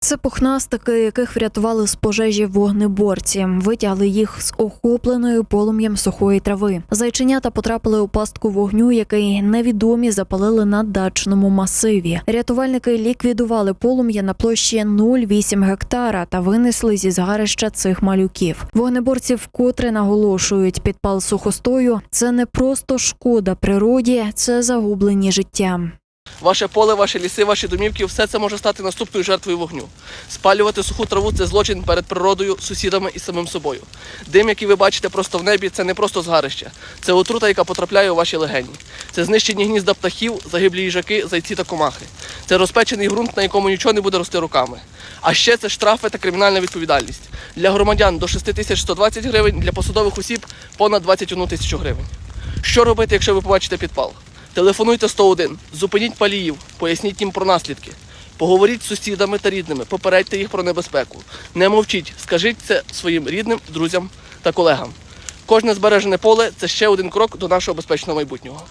Це пухнастики, яких врятували з пожежі вогнеборці, витягли їх з охопленої полум'ям сухої трави. Зайченята потрапили у пастку вогню, який невідомі запалили на дачному масиві. Рятувальники ліквідували полум'я на площі 0,8 гектара та винесли зі згарища цих малюків. Вогнеборці вкотре наголошують, підпал сухостою це не просто шкода природі, це загублені життя. Ваше поле, ваші ліси, ваші домівки все це може стати наступною жертвою вогню. Спалювати суху траву це злочин перед природою, сусідами і самим собою. Дим, який ви бачите просто в небі, це не просто згарище, це отрута, яка потрапляє у ваші легені. Це знищені гнізда птахів, загиблі їжаки, зайці та комахи. Це розпечений ґрунт, на якому нічого не буде рости руками. А ще це штрафи та кримінальна відповідальність. Для громадян до 6120 гривень, для посадових осіб понад 21 тисячу гривень. Що робити, якщо ви побачите підпал? Телефонуйте 101, зупиніть паліїв, поясніть їм про наслідки. Поговоріть з сусідами та рідними, попередьте їх про небезпеку. Не мовчіть, скажіть це своїм рідним, друзям та колегам. Кожне збережене поле це ще один крок до нашого безпечного майбутнього.